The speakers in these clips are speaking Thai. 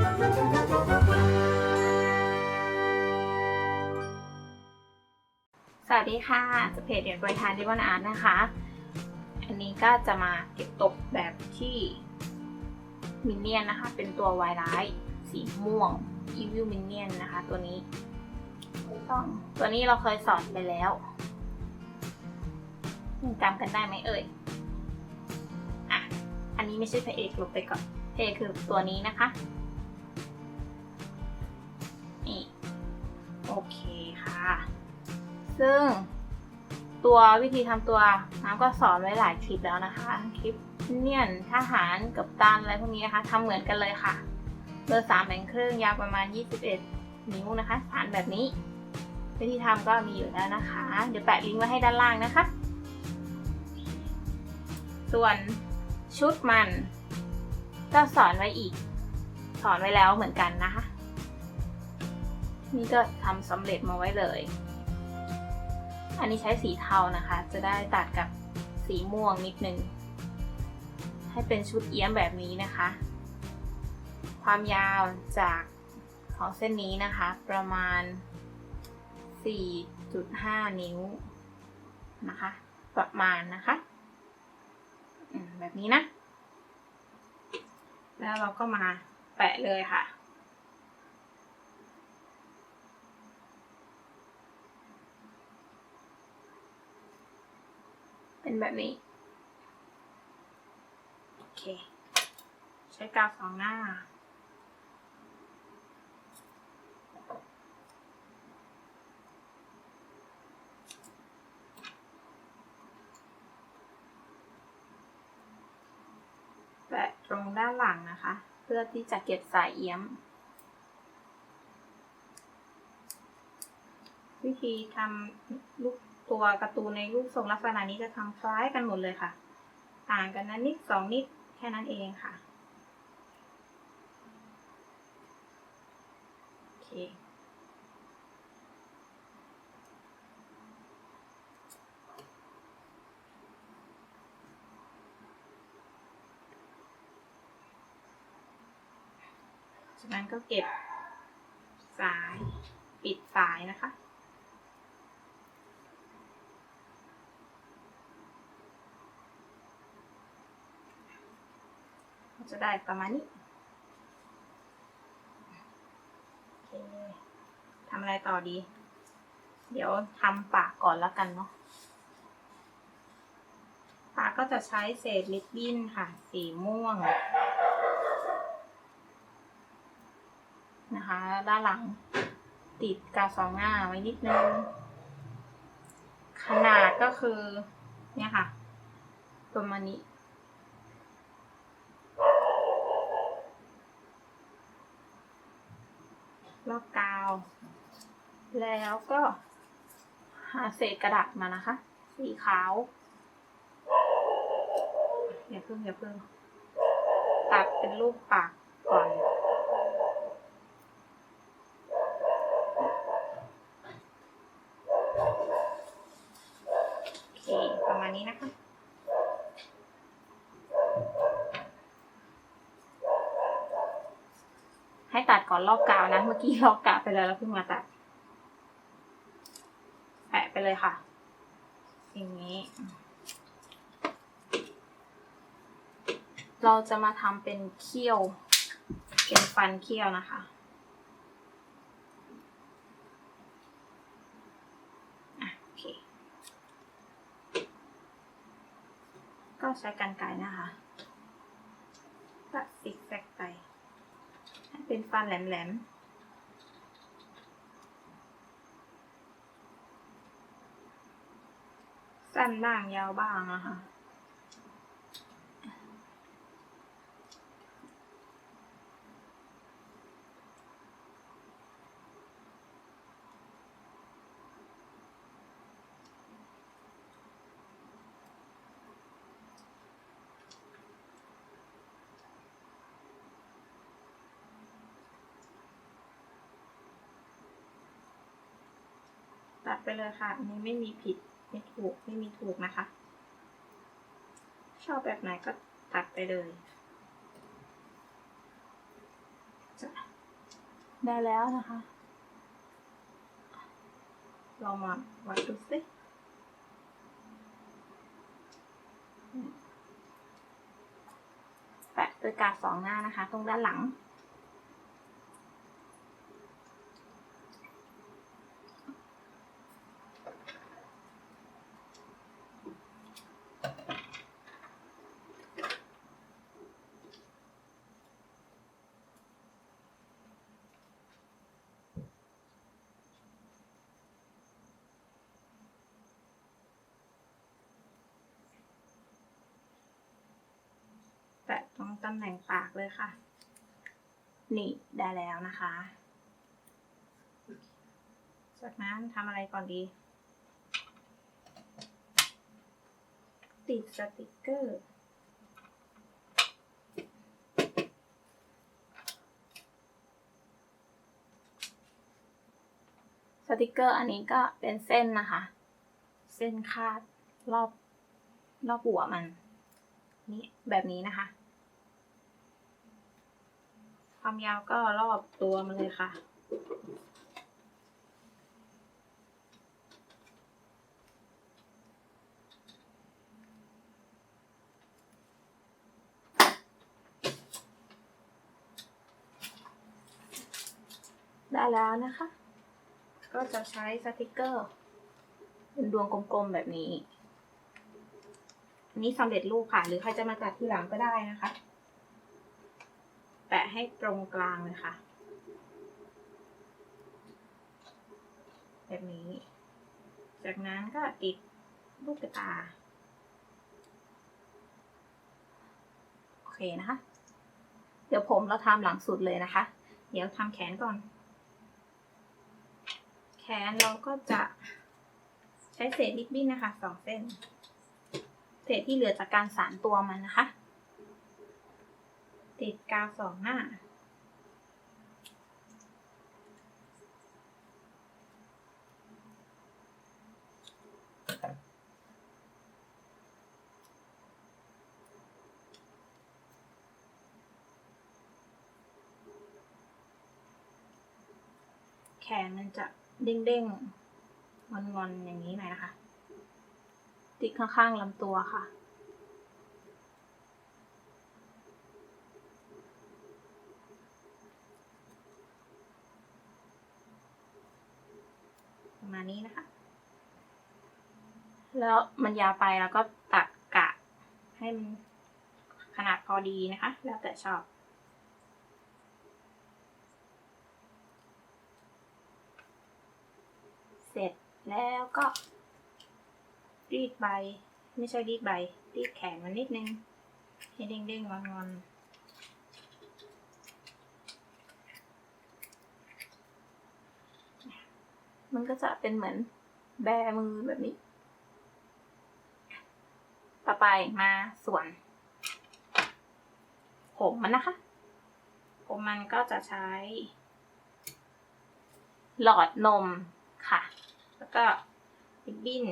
สวัสดีค่ะจะเพจเรียนบริหารดิวันอาร์ตนะคะ อันนี้ก็จะมาเก็บตกแบบที่มินเนี่ยนนะคะ เป็นตัววายร้าย สีม่วง Evil Minion นนะคะ ตัวนี้ต้องตัวนี้เราเคยสอนไปแล้วจำกันได้ไหมเอ่ย อะ อันนี้ไม่ใช่พระเอกลบไปก่อนพระเอกคือตัวนี้นะคะ ซึ่งตัววิธีทำตัวน้ำก็สอนไว้หลายคลิปแล้วนะคะคลิปเนียนทหารกับตันอะไรพวกนี้นะคะทำเหมือนกันเลยค่ะเบอร์สามแบ่งครึ่งยาวประมาณ 21 นิ้วนะคะฐานแบบนี้ วิธีทำก็มีอยู่แล้วนะคะ เดี๋ยวแปะลิงก์ไว้ให้ด้านล่างนะคะ ส่วนชุดมันก็สอนไว้อีก สอนไว้แล้วเหมือนกันนะคะ นี่ก็ทำสำเร็จมาไว้เลย อันนี้ใช้สีเทานะคะ จะได้ตัดกับสีม่วงนิดนึง ให้เป็นชุดเอี้ยมแบบนี้นะคะ ความยาวจากของเส้นนี้นะคะ ประมาณ 4.5 นิ้วนะคะ ประมาณนะคะอืมแบบนี้นะ แล้วเราก็มาแปะเลยค่ะ เป็นแบบนี้ โอเค ใช้กาวสองหน้า แปะตรงด้านหลังนะคะ เพื่อที่จะเก็บสายเอี้ยมวิธีทำลูก ตัวการ์ตูนในรูปทรงลักษณะนี้จะทำคล้ายกันหมดเลยค่ะ ต่างกันนั้นนิดสองนิดแค่นั้นเองค่ะโอเคจากนั้นก็เก็บสายปิดสายนะคะ จะได้ประมาณนี้โอเคทำอะไรต่อดี เดี๋ยวทำปากก่อนแล้วกันเนาะ ปากก็จะใช้เศษลิปบิ้นค่ะ สีม่วง นะคะ ด้านหลังติดกาวสองหน้าไว้นิดนึง ขนาดก็คือ เนี่ยค่ะ ประมาณนี้ ลอกกาว แล้วก็หาเศษกระดาษมานะคะ สีขาว อย่าเพิ่งอย่าเพิ่ง ตัดเป็นรูปปากก่อน โอเค ประมาณนี้นะคะ ให้ ตัดก่อนลอกกาวนะ เมื่อกี้ลอกกาวไปแล้วแล้วเพิ่งมาตัด แปะไปเลยค่ะ อย่างนี้ เราจะมาทำเป็นเขี้ยว เป็นฟันเขี้ยวนะคะอะโอเคก็ใช้กันไกรนะคะตัดซิกแซกไป ให้เป็นฟันแหลมๆสั้นบ้างยาวบ้างนะคะ ตัดไปเลยค่ะ อันนี้ไม่มีผิดไม่ถูกไม่มีถูกนะคะ ชอบแบบไหนก็ตัดไปเลยจะได้แล้วนะคะ เรามาวัดดูสิแปะด้วยกาบสองหน้านะคะ ตรงด้านหลัง แปะตรงตำแหน่งปากเลยค่ะ นี่ได้แล้วนะคะ จากนั้นทำอะไรก่อนดี ติดสติกเกอร์สติกเกอร์อันนี้ก็เป็นเส้นนะคะ เส้นคาดรอบรอบหัวมัน นี่แบบนี้นะคะ ความยาวก็รอบตัวมันเลยค่ะ ได้แล้วนะคะ ก็จะใช้สติกเกอร์ เป็นดวงกลมๆแบบนี้ อันนี้สำเร็จรูปค่ะ หรือใครจะมาตัดทีหลังก็ได้นะคะ แปะให้ตรงกลางเลยค่ะ แบบนี้ จากนั้นก็ติดลูกตา โอเคนะคะ เดี๋ยวผมเราทำหลังสุดเลยนะคะ เดี๋ยวทำแขนก่อน แขนเราก็จะใช้เศษริบบิ้นนะคะสองเส้น เศษที่เหลือจากการสานตัวมันนะคะ ติดกาวสองหน้า แขนมันจะเด้งๆงอนๆ อย่างนี้หน่อยนะคะ ติดข้างๆลำตัวค่ะ ประมาณนี้นะคะ แล้วมันยาวไปแล้วก็ตัดกะให้มันขนาดพอดีนะคะ แล้วแต่ชอบเสร็จแล้วก็ รีดใบ ไม่ใช่รีดใบ รีดแขนมันนิดนึง ให้เด้งๆงอนๆ มันก็จะเป็นเหมือนแบมือแบบนี้ ต่อไปมาส่วนผมมันนะคะ ผมมันก็จะใช้ หลอดนมค่ะ แล้วก็ริบบิ้น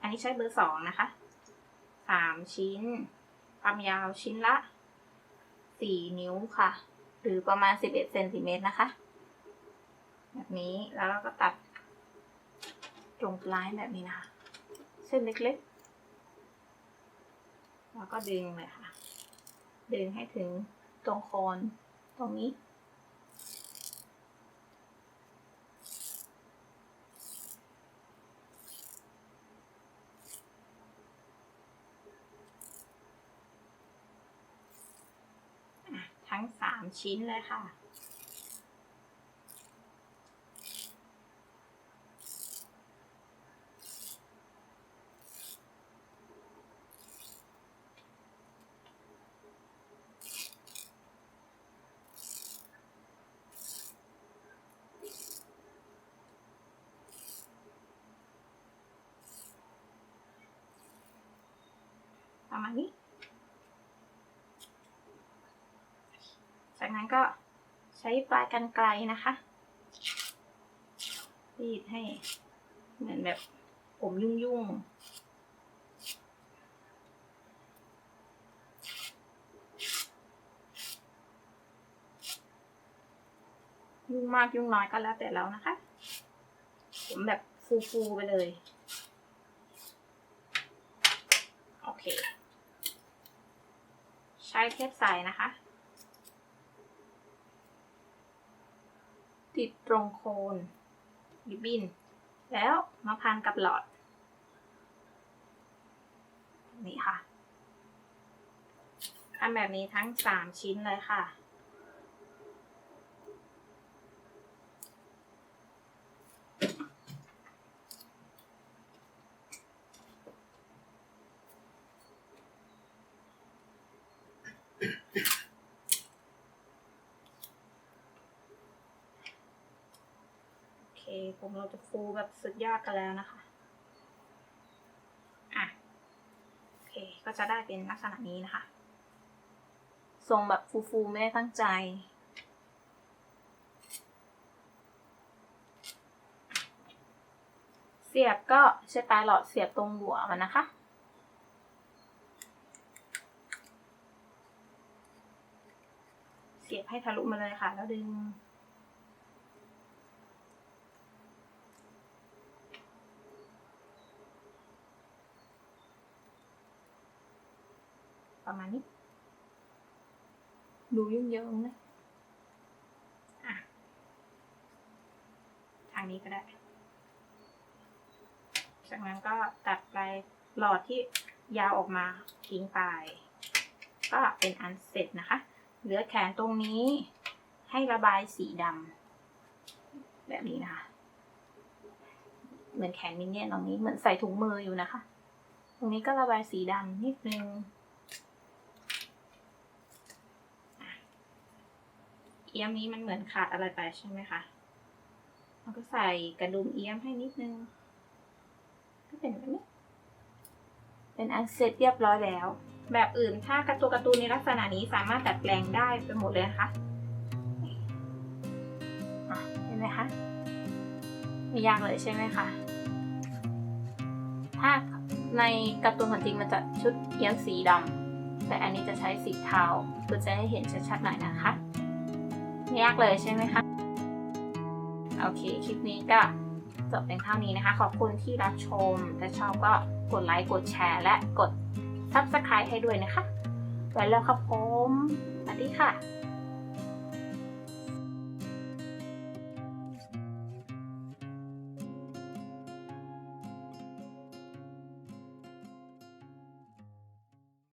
อันนี้ใช้เบอร์สองนะคะ สามชิ้น ความยาวชิ้นละสี่นิ้วค่ะ หรือประมาณสิบเอ็ดเซนติเมตรนะคะ แบบนี้ แล้วเราก็ตัด ตรงปลายแบบนี้นะคะ เส้นเล็กๆ แล้วก็ดึงเลยค่ะ ดึงให้ถึงตรงโคนตรงนี้ ทั้งสามชิ้นเลยค่ะ ประมาณนี้ จากนั้นก็ใช้ปลายกันไกลนะคะรีดให้เหมือนแบบผมยุ่งๆนยุ่งมากยุ่งน้อยก็แล้วแต่เรานะคะ ผมแบบฟูๆไปเลย โอเค ใช้เทปใสนะคะ ติดตรงโคนริบบิ้น แล้วมาพันกับหลอด นี่ค่ะทำแบบนี้ทั้งสามชิ้นเลยค่ะ ผมเราจะฟูแบบสุดยอดกันแล้วนะคะ อะ โอเค ก็จะได้เป็นลักษณะนี้นะคะ ทรงแบบฟูๆไม่ได้ตั้งใจ เสียบก็ใช้ปลายหลอดเสียบตรงหัวมันนะคะเสียบให้ทะลุมาเลยค่ะ แล้วดึง ประมาณนี้ ดูยุ่งเยอะนะอะทางนี้ก็ได้ จากนั้นก็ตัดปลายหลอดที่ยาวออกมาทิ้งไป ก็เป็นอันเสร็จนะคะ เหลือแขนตรงนี้ให้ระบายสีดำแบบนี้นะคะ เหมือนแขนมินเนี่ยนตรงนี้เหมือนใส่ถุงมืออยู่นะคะ ตรงนี้ก็ระบายสีดำนิดนึง เอี้ยมนี้มันเหมือนขาดอะไรไปใช่ไหมคะเราก็ใส่กระดุมเอี้ยมให้นิดนึง ก็เป็นแบบนี้ เป็นอันเสร็จเรียบร้อยแล้ว แบบอื่นถ้ากระตัวกร์ตูนในลักษณะนี้สามารถดัดแปลงได้ไปหมดเลยนะคะ่ะเห็นไหมคะ ไม่ยากเลยใช่ไหมคะถ้าในการ์ตูนของจริงมันจะชุดเอี้ยมสีดำแต่อันนี้จะใช้สีเทาเพื่อจะให้เห็นชัดๆหน่อยนะคะ ยากเลยใช่ไหมคะ โอเค คลิปนี้ก็จบเป็นเท่านี้นะคะ ขอบคุณที่รับชม ถ้าชอบก็กดไลค์ กดแชร์ และกด Subscribe ให้ด้วยนะคะ ไว้แล้วครับผม สวัสดีค่ะ